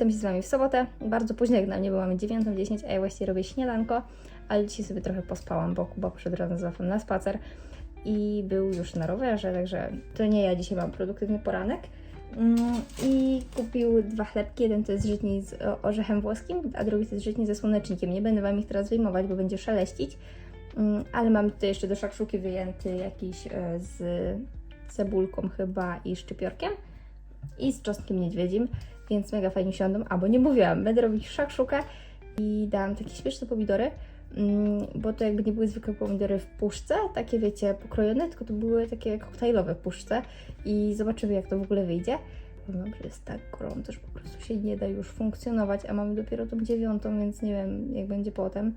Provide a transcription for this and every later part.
witam się z Wami w sobotę. Bardzo późno jak na mnie, bo mamy 9.10, a ja właściwie robię śniadanko, ale dzisiaj sobie trochę pospałam, bo Kuba poszedł razem z Wafem na spacer i był już na rowerze, także to nie ja dzisiaj mam produktywny poranek. Mm, I kupił dwa chlebki, jeden to jest żytni z orzechem włoskim, a drugi to jest żytni ze słonecznikiem. Nie będę Wam ich teraz wyjmować, bo będzie szeleścić, Mm, ale mam tutaj jeszcze do szakszuki wyjęty jakiś e, z cebulką chyba i szczypiorkiem i z czosnkiem niedźwiedzim, więc mega fajnie siądą. A, bo nie mówiłam, będę robić szakszukę i dałam takie śmieszne pomidory, mm, bo to jakby nie były zwykłe pomidory w puszce, takie wiecie, pokrojone, tylko to były takie koktajlowe puszce i zobaczymy jak to w ogóle wyjdzie. Powiem że jest tak gorąco, że po prostu się nie da już funkcjonować, a mamy dopiero tą dziewiątą, więc nie wiem jak będzie potem.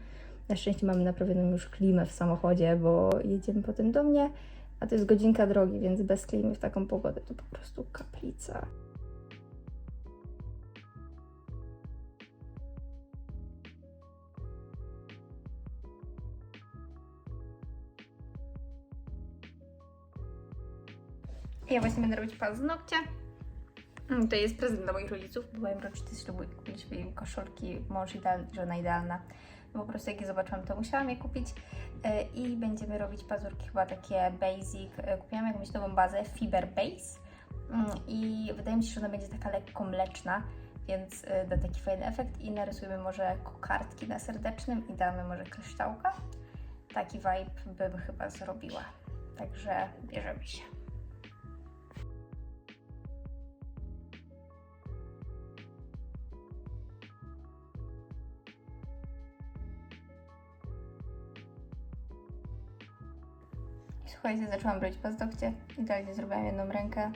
Na szczęście mamy naprawioną już klimę w samochodzie, bo jedziemy potem do mnie, a to jest godzinka drogi, więc bez klimy w taką pogodę to po prostu kaplica. Ja właśnie będę robić paznokcie. Mm, To jest prezent dla moich rodziców. Byłem rocznicy ślubu i kupiliśmy im koszulki mąż idealny, żona idealna. No Po prostu jak je zobaczyłam, to musiałam je kupić. E, I będziemy robić pazurki chyba takie basic. E, Kupiłam jakąś nową bazę, Fiber Base. Mm, I wydaje mi się, że ona będzie taka lekko mleczna, więc e, da taki fajny efekt. I narysujemy może kokardki na serdecznym i damy może kryształka. Taki vibe bym chyba zrobiła. Także bierzemy się. Słuchajcie, zaczęłam robić paznokcie, idealnie zrobiłam jedną rękę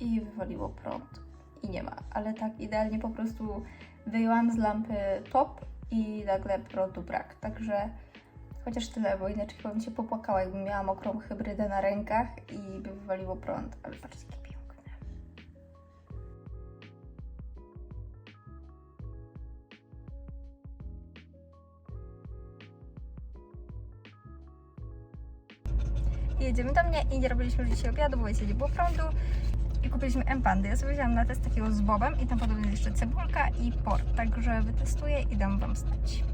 i wywaliło prąd. I nie ma, ale tak idealnie po prostu wyjęłam z lampy top i nagle prądu brak. Także chociaż tyle, bo inaczej bym się popłakała, jakbym miała mokrą hybrydę na rękach i by wywaliło prąd. Ale patrzcie, jedziemy do mnie i nie robiliśmy dzisiaj obiadu, bo nie było prądu. I kupiliśmy empandy. Ja sobie wziąłam na test takiego z bobem i tam podobno jest jeszcze cebulka i por. Także wytestuję i dam Wam znać.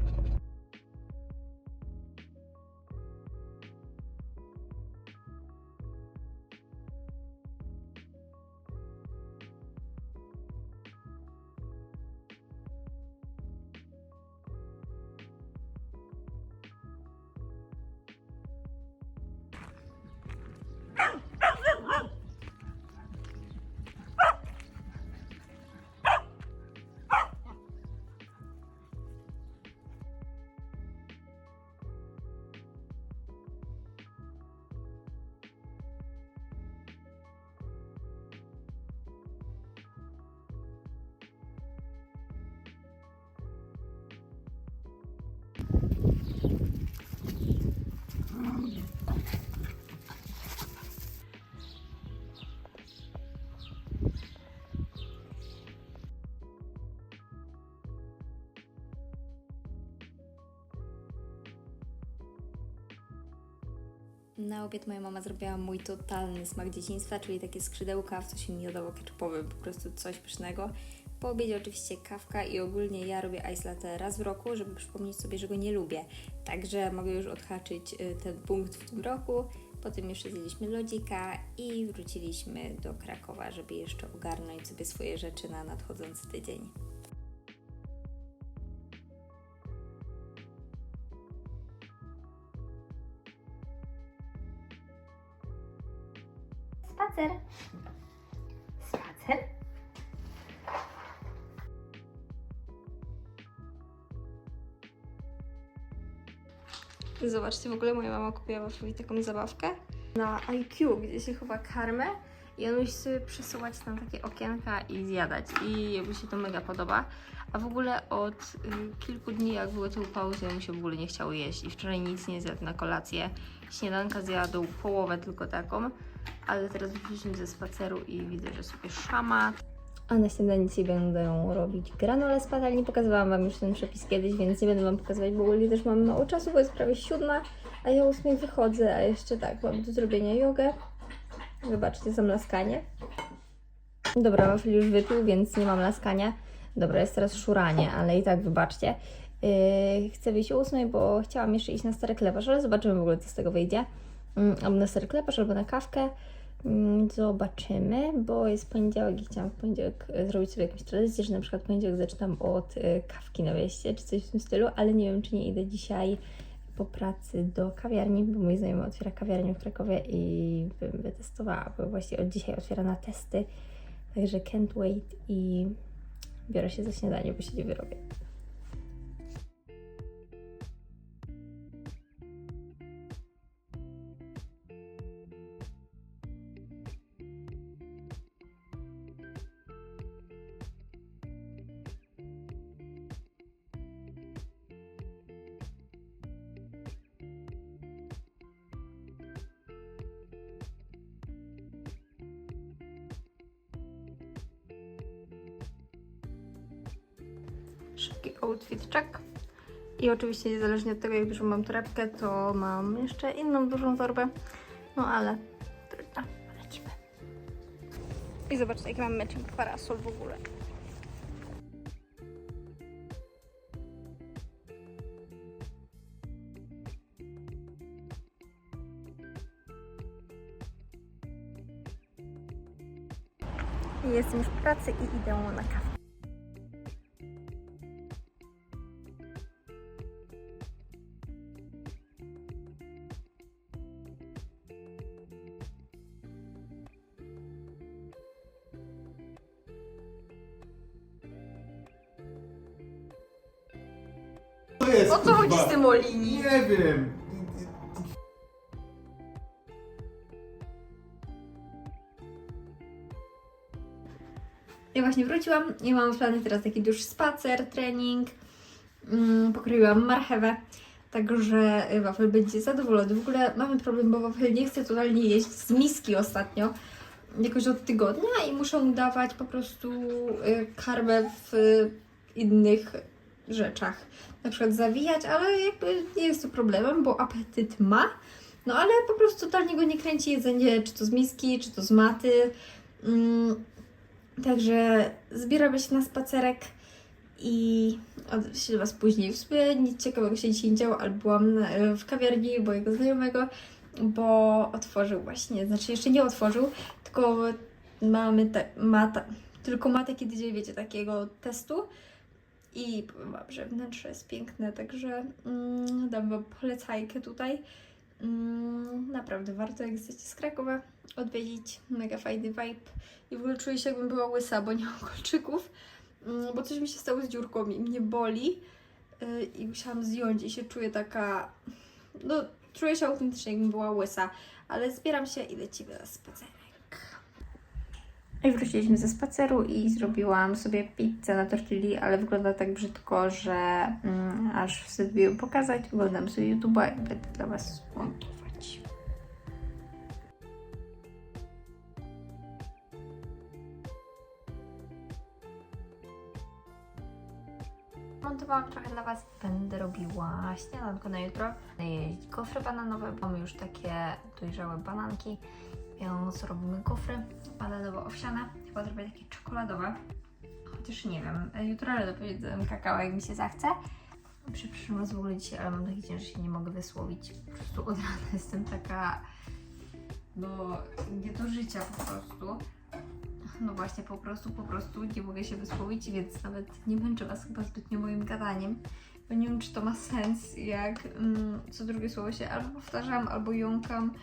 Na obiad moja mama zrobiła mój totalny smak dzieciństwa, czyli takie skrzydełka w sosie miodowo-ketchupowym, po prostu coś pysznego. Po obiedzie oczywiście kawka i ogólnie ja robię ice latte raz w roku, żeby przypomnieć sobie, że go nie lubię. Także mogę już odhaczyć y, ten punkt w tym roku. Potem jeszcze zjedliśmy lodzika i wróciliśmy do Krakowa, żeby jeszcze ogarnąć sobie swoje rzeczy na nadchodzący tydzień. Spacer. Spacer. Zobaczcie, w ogóle moja mama kupiła Wafowi taką zabawkę na IQ, gdzie się chowa karmę i on musi sobie przesuwać tam takie okienka i zjadać. I jakby się to mega podoba. A w ogóle od y, kilku dni, jak były upały, to mu się w ogóle nie chciało jeść. I wczoraj nic nie zjadł na kolację. Śniadanka zjadł połowę tylko taką. Ale teraz wróciliśmy ze spaceru i widzę, że sobie szama. A na śniadanie dzisiaj będę robić granole z patelni. Pokazywałam Wam już ten przepis kiedyś, więc nie będę Wam pokazywać, bo ogólnie też mam mało czasu, bo jest prawie siódma, a ja ósmej wychodzę, a jeszcze tak, mam do zrobienia jogę. Wybaczcie za mlaskanie. Dobra, wafel już wypił, więc nie mam laskania. Dobra, jest teraz szuranie, ale i tak wybaczcie. Yy, chcę wyjść o 8, bo chciałam jeszcze iść na stary kleparz, ale zobaczymy w ogóle, co z tego wyjdzie. Mm, albo na stary kleparz, albo na kawkę. Mm, Zobaczymy, bo jest poniedziałek i chciałam w poniedziałek e, zrobić sobie jakąś tradycję, że na przykład poniedziałek zaczynam od e, kawki na wieście, czy coś w tym stylu, ale nie wiem, czy nie idę dzisiaj po pracy do kawiarni, bo mój znajomy otwiera kawiarnię w Krakowie i bym wytestowała, bo właściwie od dzisiaj otwiera na testy, także can't wait i biorę się za śniadanie, bo się nie wyrobię. Szybki outfit check. I oczywiście niezależnie od tego, jak dużą mam torebkę, to mam jeszcze inną dużą torbę. No ale trudno, lecimy. I zobaczcie, jaki mam matching parasol w ogóle. Jestem już w pracy i idę na kawę. To jest, O co chodzi z tym o linii? Nie wiem. Ja właśnie wróciłam i mam w planach teraz taki duży spacer, trening. Mm, pokroiłam marchewę, także y, wafel będzie zadowolony. W ogóle mamy problem, bo wafel nie chce totalnie jeść z miski ostatnio, jakoś od tygodnia i muszę mu dawać po prostu y, karmę w y, innych rzeczach. Na przykład zawijać, ale jakby nie jest to problemem, bo apetyt ma. No ale po prostu totalnie go nie kręci jedzenie, czy to z miski, czy to z maty. Mm, Także zbieramy się na spacerek i odślę Was później. W sumie nic ciekawego się dzisiaj nie działo, ale byłam w kawiarni mojego znajomego, bo otworzył właśnie, znaczy jeszcze nie otworzył, tylko mamy te, tylko ma taki tydzień, wiecie, takiego testu i powiem Wam, że wnętrze jest piękne, także mm, dam Wam polecajkę tutaj. Mm, naprawdę warto, jak jesteście z Krakowa, odwiedzić. Mega fajny vibe. I w ogóle czuję się, jakbym była łysa, bo nie mam kolczyków. Mm, Bo coś mi się stało z dziurką i mnie boli. Yy, I musiałam zdjąć i się czuję taka... No, czuję się autentycznie, jakbym była łysa. Ale zbieram się i lecimy na spacerek. I wróciliśmy ze spaceru i zrobiłam sobie pizzę na tortilli, ale wygląda tak brzydko, że mm, aż wstyd ją pokazać. Oglądam sobie YouTube'a i będę dla Was montować. Montowałam trochę dla Was. Będę robiła śniadanko na jutro. Jeść gofry bananowe, bo mamy już takie dojrzałe bananki, więc robimy gofry bananowo-owsiane. Chyba zrobię takie czekoladowe. Chociaż nie wiem, jutro rano powiedziałem kakao, jak mi się zachce. Przepraszam Was w ogóle dzisiaj, ale mam taki dzień, że się nie mogę wysłowić. Po prostu od rana jestem taka, no nie do życia po prostu. No właśnie, po prostu, po prostu nie mogę się wysłowić, więc nawet nie męczę Was chyba zbytnio moim gadaniem. Bo nie wiem, czy to ma sens, jak mm, co drugie słowo się albo powtarzam, albo jąkam.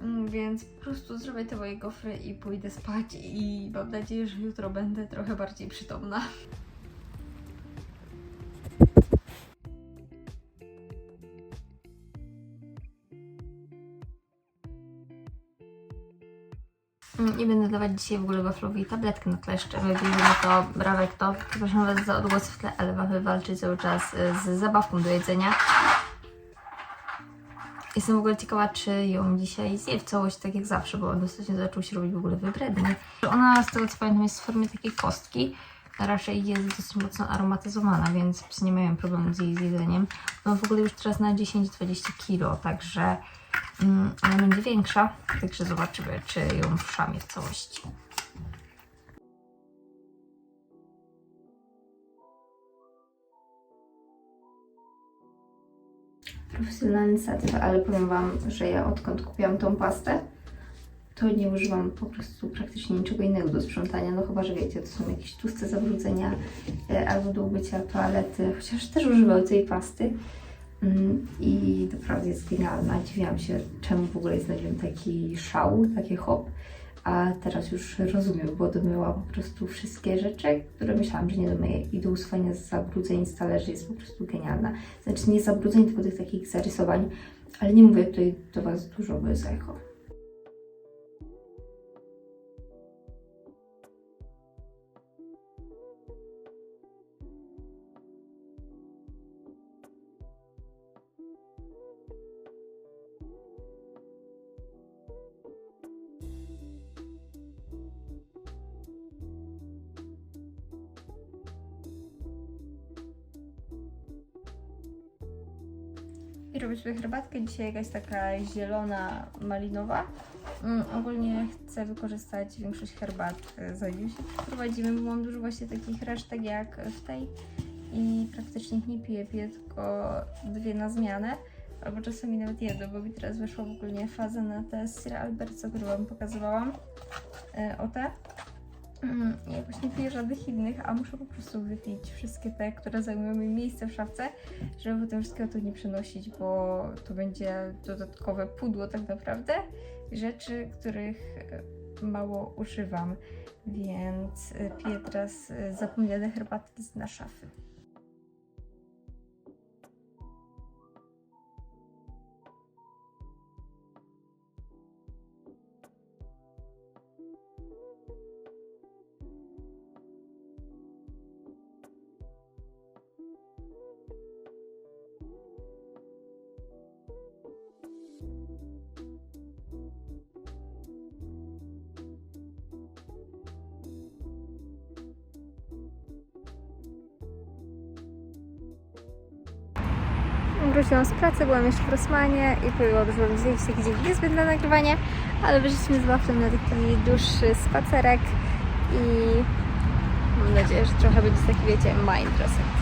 Mm, Więc po prostu zrobię te moje gofry i pójdę spać i mam nadzieję, że jutro będę trochę bardziej przytomna. Mm, I będę dawać dzisiaj w ogóle waflowi tabletkę na kleszcze. Wybierzemy to, brawek to. Przepraszam Was za odgłos w tle, ale wafel walczy cały czas y, z zabawką do jedzenia. Jestem w ogóle ciekawa, czy ją dzisiaj zje w całość, tak jak zawsze, bo on dosyć zaczął się robić w ogóle wybredny. Ona, z tego co pamiętam, jest w formie takiej kostki. Raczej jest dosyć mocno aromatyzowana, więc psy nie mają problemu z jej zjedzeniem. No w ogóle już teraz na 10-20 kg, także mm, ona będzie większa. Także zobaczymy, czy ją wszamie w całości. Profesjonalny satyw, ale powiem Wam, że ja odkąd kupiłam tą pastę, to nie używam po prostu praktycznie niczego innego do sprzątania, no chyba, że wiecie, to są jakieś tłuste zabrudzenia e, albo do umycia toalety, chociaż też używam tej pasty. Mm, i naprawdę jest genialna. Dziwiłam się, czemu w ogóle jest na nią taki szał, taki hop, a teraz już rozumiem, bo domyła po prostu wszystkie rzeczy, które myślałam, że nie domyję i do usuwania zabrudzeń z talerzy jest po prostu genialna. Znaczy nie zabrudzeń, tylko tych takich zarysowań, ale nie mówię tutaj do Was dużo, bo jest echo. Sobie herbatkę. Dzisiaj jakaś taka zielona, malinowa. Mm, ogólnie chcę wykorzystać większość herbat, zanim się przeprowadzimy, bo mam dużo właśnie takich resztek jak w tej i praktycznie ich nie piję, piję tylko dwie na zmianę. Albo czasami nawet jedno, bo mi teraz wyszła w ogóle faza na te Sir Alberto, które Wam pokazywałam. y, O te. Mm, jakoś nie piję żadnych innych, a muszę po prostu wypić wszystkie te, które zajmują mi miejsce w szafce, żeby potem wszystkiego tu nie przenosić, bo to będzie dodatkowe pudło tak naprawdę rzeczy, których e, mało używam. Więc e, piję teraz e, zapomniane herbatki z na szafy. Wróciłam z pracy, byłam jeszcze w Rosmanie i było dużo zdjęć gdzie niezbyt na nagrywanie, ale wyszliśmy z Waflem na taki dłuższy spacerek i mam nadzieję, że trochę będzie taki, wiecie, mind reset.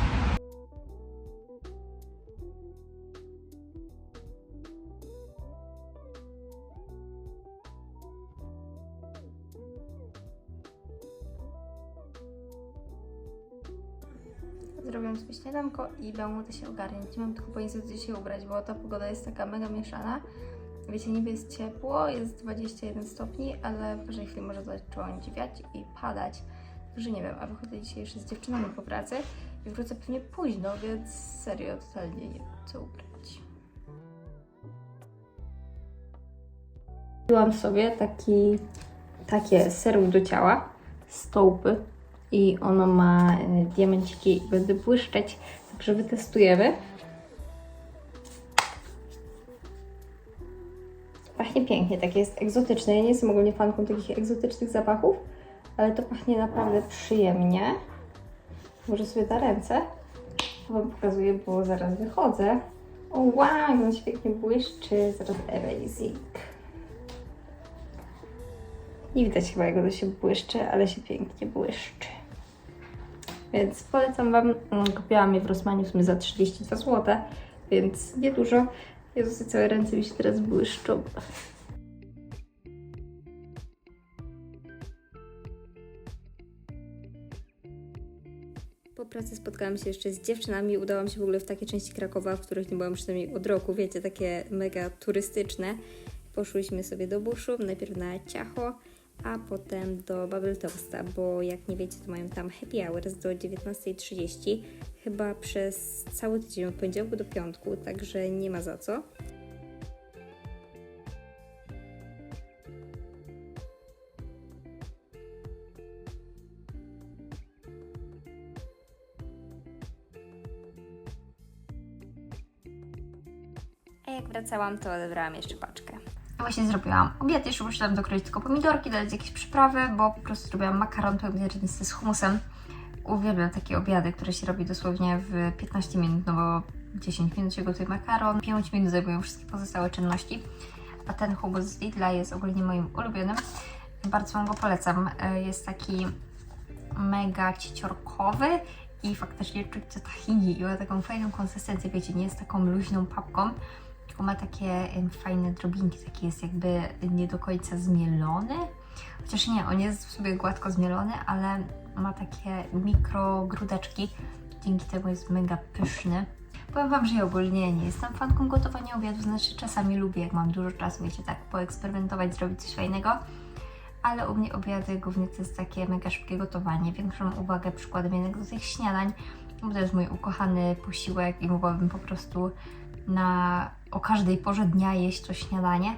I będę się ogarniać. Nie mam tylko pojęcia, co dzisiaj ubrać, bo ta pogoda jest taka mega mieszana. Wiecie, niby jest ciepło, jest 21 stopni, ale w każdej chwili może zacząć wiać i padać. Także nie wiem, a wychodzę dzisiaj jeszcze z dziewczynami po pracy i wrócę pewnie późno, więc serio, totalnie nie wiem, co ubrać. Kupiłam sobie taki, takie serum do ciała, stołpy i ono ma e, diamenciki i będę błyszczeć, także wytestujemy. Pachnie pięknie, takie jest egzotyczne. Ja nie jestem ogólnie fanką takich egzotycznych zapachów, ale to pachnie naprawdę przyjemnie. Może sobie na ręce. To Wam pokazuję, bo zaraz wychodzę. O wow, on pięknie błyszczy. Zaraz amazing. Nie widać chyba, jak ono się błyszczy, ale się pięknie błyszczy. Więc polecam Wam. Mm, Kupiłam je w Rosmanie w sumie za 32 zł, więc niedużo. Jezus, całe ręce mi się teraz błyszczą. Po pracy spotkałam się jeszcze z dziewczynami. Udało mi się w ogóle w takie części Krakowa, w których nie byłam przynajmniej od roku, wiecie, takie mega turystyczne. Poszłyśmy sobie do buszu, najpierw na Ciacho, a potem do Bubble Toasta, bo jak nie wiecie, to mają tam happy hours do 19.30, chyba przez cały tydzień, od poniedziałku do piątku, także nie ma za co. A jak wracałam, to odebrałam jeszcze paczkę. Właśnie zrobiłam obiad, jeszcze musiałam dokroić tylko pomidorki, dodać jakieś przyprawy, bo po prostu zrobiłam makaron pełniarnisty z humusem. Uwielbiam takie obiady, które się robi dosłownie w 15 minut, no bo 10 minut się gotuje makaron, 5 minut zajmują wszystkie pozostałe czynności. A ten humus z Lidla jest ogólnie moim ulubionym. Bardzo Wam go polecam. E, Jest taki mega cieciorkowy i faktycznie czuć to tahini i ma taką fajną konsystencję, wiecie, nie jest taką luźną papką, tylko ma takie fajne drobinki, taki jest jakby nie do końca zmielony, chociaż nie, on jest w sobie gładko zmielony, ale ma takie mikrogrudeczki, dzięki temu jest mega pyszny. Powiem Wam, że ja ogólnie nie jestem fanką gotowania obiadu, znaczy czasami lubię, jak mam dużo czasu, wiecie, tak poeksperymentować, zrobić coś fajnego, ale u mnie obiady głównie to jest takie mega szybkie gotowanie. Większą uwagę przykładam jednak do tych śniadań, bo to jest mój ukochany posiłek i mogłabym po prostu na, o każdej porze dnia jeść to śniadanie,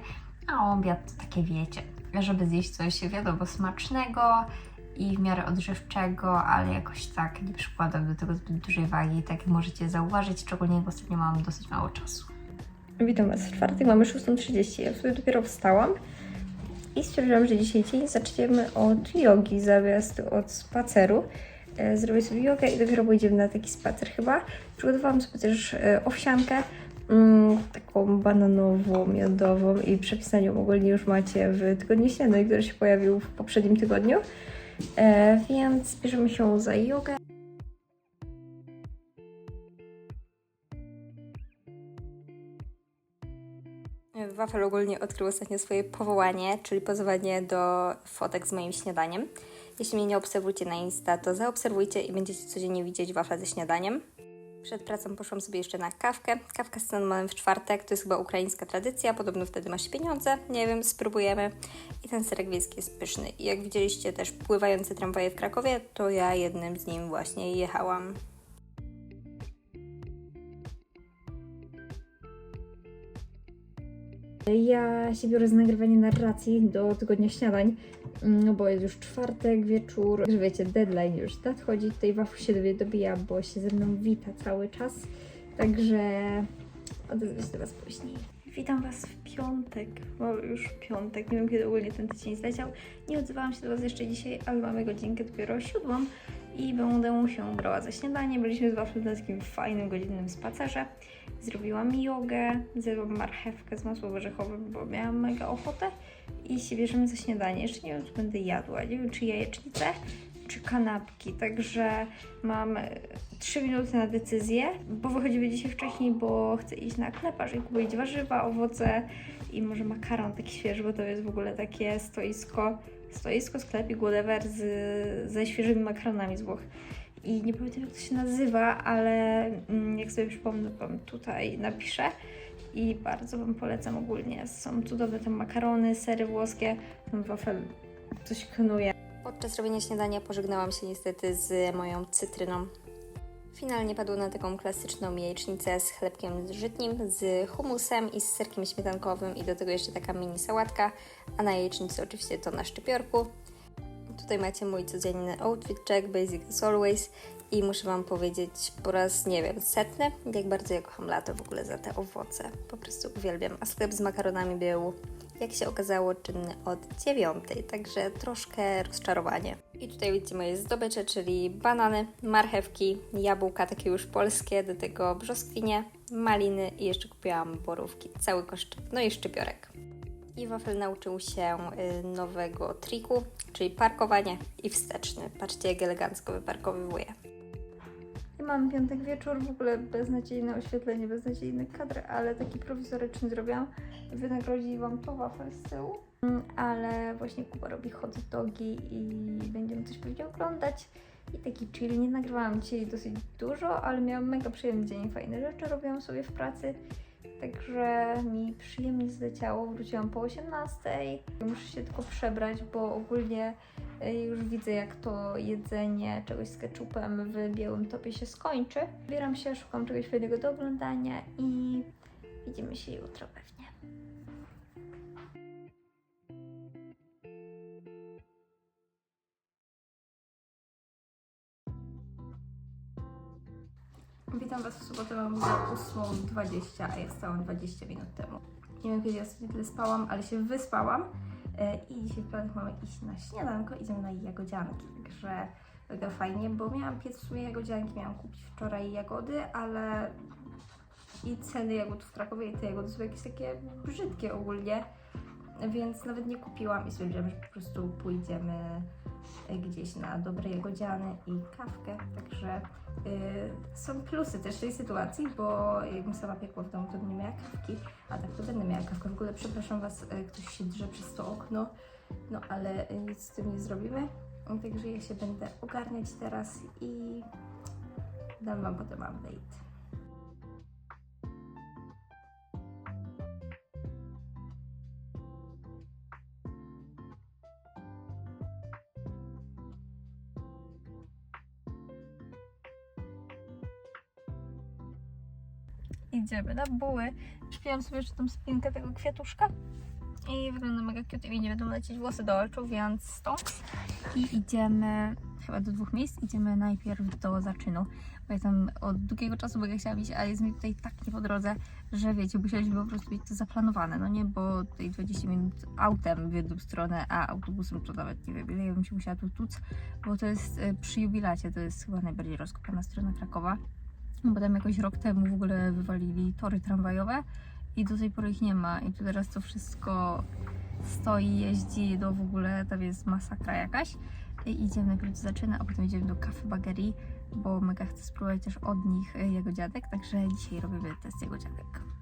a obiad to takie wiecie, żeby zjeść coś wiadomo smacznego i w miarę odżywczego, ale jakoś tak nie przykładam do tego zbyt dużej wagi, tak jak możecie zauważyć, szczególnie jak ostatnio mam dosyć mało czasu. Witam Was w czwartek, mamy 6.30, ja sobie dopiero wstałam i stwierdziłam, że dzisiaj dzień zaczniemy od jogi zamiast od spaceru. E, Zrobię sobie jogę i dopiero pójdziemy na taki spacer chyba. Przygotowałam sobie też e, owsiankę, mm, taką bananową, miodową i przepis na nią ogólnie już macie w tygodniu śniadania, który się pojawił w poprzednim tygodniu. E, więc bierzemy się za jogę. Wafel ogólnie odkrył ostatnio swoje powołanie, czyli pozowanie do fotek z moim śniadaniem. Jeśli mnie nie obserwujcie na Insta, to zaobserwujcie i będziecie codziennie widzieć wafle ze śniadaniem. Przed pracą poszłam sobie jeszcze na kawkę. Kawka z cynamonem w czwartek, to jest chyba ukraińska tradycja, podobno wtedy masz pieniądze, nie wiem, spróbujemy. I ten serek wiejski jest pyszny. I jak widzieliście też pływające tramwaje w Krakowie, to ja jednym z nim właśnie jechałam. Ja się biorę z nagrywania narracji do tygodnia śniadań, no bo jest już czwartek, wieczór, że wiecie, deadline już nadchodzi, tutaj Wafel się dobie- dobija, bo się ze mną wita cały czas, także odezwę się do Was później. Witam Was w piątek, bo już piątek, nie wiem kiedy ogólnie ten tydzień zleciał. Nie odzywałam się do Was jeszcze dzisiaj, ale mamy godzinkę dopiero siódmą i będę się brała za śniadanie. Byliśmy z Waflem na takim fajnym, godzinnym spacerze. Zrobiłam jogę, zjadłam marchewkę z masłem orzechowym, bo miałam mega ochotę i się bierzemy za śniadanie. Jeszcze nie wiem, co będę jadła. Nie wiem, czy jajecznicę, czy kanapki. Także mam e, 3 minuty na decyzję, bo wychodzimy dzisiaj wcześniej, bo chcę iść na kleparz i kupić warzywa, owoce i może makaron taki świeży, bo to jest w ogóle takie stoisko, stoisko, sklepik, whatever, z, ze świeżymi makaronami z Włoch. I nie pamiętam jak to się nazywa, ale mm, jak sobie przypomnę, Wam tutaj napiszę. I bardzo Wam polecam ogólnie. Są cudowne te makarony, sery włoskie. Ten wafel coś knuje. Podczas robienia śniadania pożegnałam się niestety z moją cytryną. Finalnie padło na taką klasyczną jajecznicę z chlebkiem żytnim, z humusem i z serkiem śmietankowym i do tego jeszcze taka mini sałatka, a na jajecznicy oczywiście to na szczypiorku. Tutaj macie mój codzienny outfit check, basic as always i muszę Wam powiedzieć po raz, nie wiem, setny, jak bardzo ja kocham lato w ogóle za te owoce. Po prostu uwielbiam. A sklep z makaronami był, jak się okazało, czynny od dziewiątej, także troszkę rozczarowanie. I tutaj widzicie moje zdobycze, czyli banany, marchewki, jabłka takie już polskie, do tego brzoskwinie, maliny i jeszcze kupiłam borówki, cały koszt, no i szczypiorek. I Wafel nauczył się y, nowego triku, czyli parkowanie i wsteczny. Patrzcie, jak elegancko wyparkowywuje. Ja mam piątek wieczór, w ogóle beznadziejne oświetlenie, beznadziejny kadr, ale taki prowizoryczny zrobiłam. Wynagrodziłam to Wafel z tyłu. Mm, Ale właśnie Kuba robi hot dogi i będziemy coś pewnie oglądać. I taki chill. Nie nagrywałam dzisiaj dosyć dużo, ale miałam mega przyjemny dzień. Fajne rzeczy robiłam sobie w pracy. Także mi przyjemnie zleciało. Wróciłam po 18. Muszę się tylko przebrać, bo ogólnie już widzę, jak to jedzenie czegoś z ketchupem w białym topie się skończy. Bieram się, szukam czegoś fajnego do oglądania i widzimy się jutro pewnie. Witam Was w sobotę, mam za 8.20, a ja stałam 20 minut temu. Nie wiem kiedy ja sobie tyle spałam, ale się wyspałam i dzisiaj w planach mamy iść na śniadanko, idziemy na jagodzianki, także mega fajnie, bo miałam piec w sumie jagodzianki, miałam kupić wczoraj jagody, ale i ceny jagód w Krakowie i te jagody są jakieś takie brzydkie ogólnie, więc nawet nie kupiłam i stwierdziłam, że po prostu pójdziemy gdzieś na dobre jagodziany i kawkę, także y, są plusy też tej sytuacji, bo jakbym sama piekła w domu, to bym nie miała kawki, a tak to będę miała kawkę. W ogóle przepraszam Was, y, ktoś się drze przez to okno, no ale nic z tym nie zrobimy, także ja się będę ogarniać teraz i dam Wam potem update. Idziemy na buły. Przypiłam sobie jeszcze tą spinkę tego kwiatuszka i wygląda mega cute i nie będą lecieć włosy do oczu, więc stonks. I idziemy chyba do dwóch miejsc. Idziemy najpierw do zaczynu, bo ja tam od długiego czasu mega chciałam iść, ale jest mi tutaj tak nie po drodze, że wiecie, musieliśmy po prostu mieć to zaplanowane, no nie, bo tutaj 20 minut autem w jedną stronę, a autobusem to nawet nie wiem, ile ja bym się musiała tu tuc, bo to jest e, przy jubilacie, to jest chyba najbardziej rozkopana strona Krakowa. Bo tam jakoś rok temu w ogóle wywalili tory tramwajowe i do tej pory ich nie ma. I tu teraz to wszystko stoi, jeździ, no w ogóle tam jest masakra jakaś. I idziemy najpierw do zaczyna, a potem idziemy do Cafe Bagerii, bo mega chcę spróbować też od nich y, jagodziadek, także dzisiaj robimy test jagodziadek.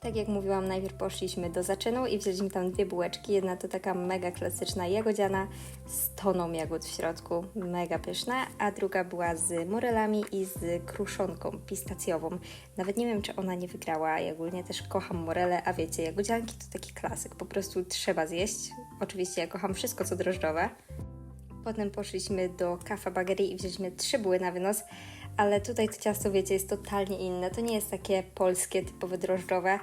Tak jak mówiłam, najpierw poszliśmy do zaczynu i wzięliśmy tam dwie bułeczki. Jedna to taka mega klasyczna jagodziana z toną jagód w środku, mega pyszna, a druga była z morelami i z kruszonką pistacjową. Nawet nie wiem, czy ona nie wygrała. Ja ogólnie też kocham morele, a wiecie, jagodzianki to taki klasyk, po prostu trzeba zjeść. Oczywiście ja kocham wszystko, co drożdżowe. Potem poszliśmy do Kafa Bagerii i wzięliśmy trzy buły na wynos, ale tutaj to ciasto, wiecie, jest totalnie inne. To nie jest takie polskie, typowe drożdżowe,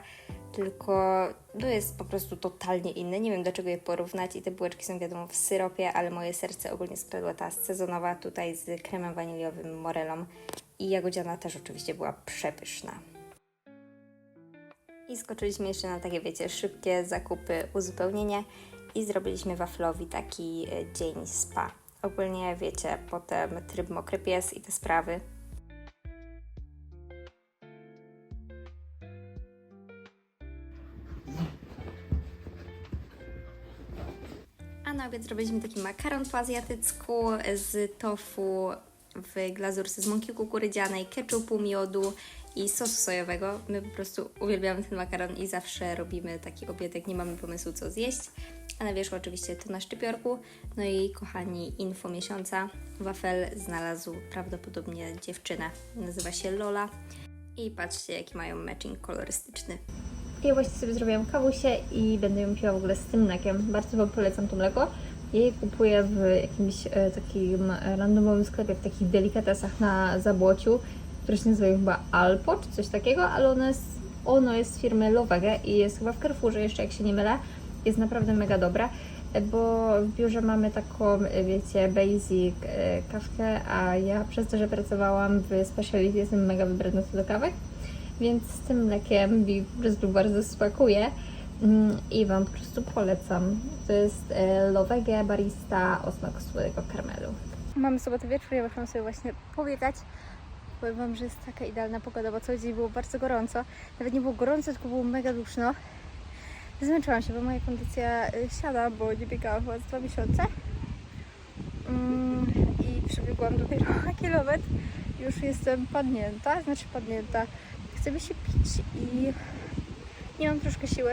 tylko to jest po prostu totalnie inne. Nie wiem, do czego je porównać i te bułeczki są wiadomo w syropie, ale moje serce ogólnie skradła ta sezonowa tutaj z kremem waniliowym, morelą i jagodziana też oczywiście była przepyszna. I skoczyliśmy jeszcze na takie, wiecie, szybkie zakupy, uzupełnienie i zrobiliśmy waflowi taki e, dzień spa. Ogólnie wiecie, potem tryb mokry pies i te sprawy. Zrobiliśmy taki makaron po azjatycku z tofu w glazurce z mąki kukurydzianej, keczupu, miodu i sosu sojowego. My po prostu uwielbiamy ten makaron i zawsze robimy taki obiadek, nie mamy pomysłu co zjeść. A na wierzchu oczywiście to na szczypiorku. No i kochani, info miesiąca. Wafel znalazł prawdopodobnie dziewczynę. Nazywa się Lola. I patrzcie, jaki mają matching kolorystyczny. Ja właśnie sobie zrobiłam kawusię i będę ją piła w ogóle z tym mlekiem. Bardzo Wam polecam to mleko. Ja je kupuję w jakimś e, takim randomowym sklepie, w takich delikatesach na Zabłociu, które się nazywa chyba Alpo czy coś takiego, ale ono jest, ono jest z firmy Lovege i jest chyba w Carrefourze jeszcze, jak się nie mylę. Jest naprawdę mega dobre, e, bo w biurze mamy taką, e, wiecie, basic kawkę, a ja przez to, że pracowałam w speciality jestem mega wybredna do kawek więc z tym mlekiem mi po prostu bardzo smakuje i Wam po prostu polecam. To jest e, Lovege Barista o smaku słodego karmelu. Mamy sobotę wieczór, ja wyszłam sobie właśnie pobiegać. Powiem Wam, że jest taka idealna pogoda, bo cały dzień było bardzo gorąco. Nawet nie było gorąco, tylko było mega duszno. Zmęczyłam się, bo moja kondycja y, siada, bo nie biegałam chyba dwa miesiące. Mm, I przebiegłam dopiero kilometr. Już jestem padnięta, znaczy padnięta. Chce mi się pić i nie mam troszkę siły.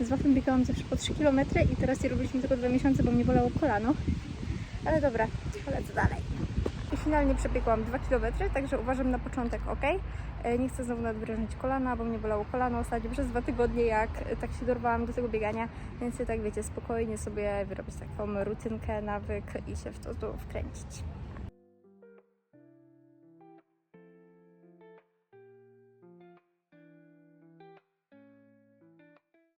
Z waflem biegałam zawsze po 3 km i teraz je robiliśmy tylko 2 miesiące, bo mnie bolało kolano. Ale dobra, lecę dalej. I finalnie przebiegłam 2 km, także uważam na początek ok. E, Nie chcę znowu nadwyrężyć kolana, bo mnie bolało kolano ostatnio przez dwa tygodnie, jak e, tak się dorwałam do tego biegania. Więc tak wiecie, spokojnie sobie wyrobić taką rutynkę, nawyk i się w to, to wkręcić.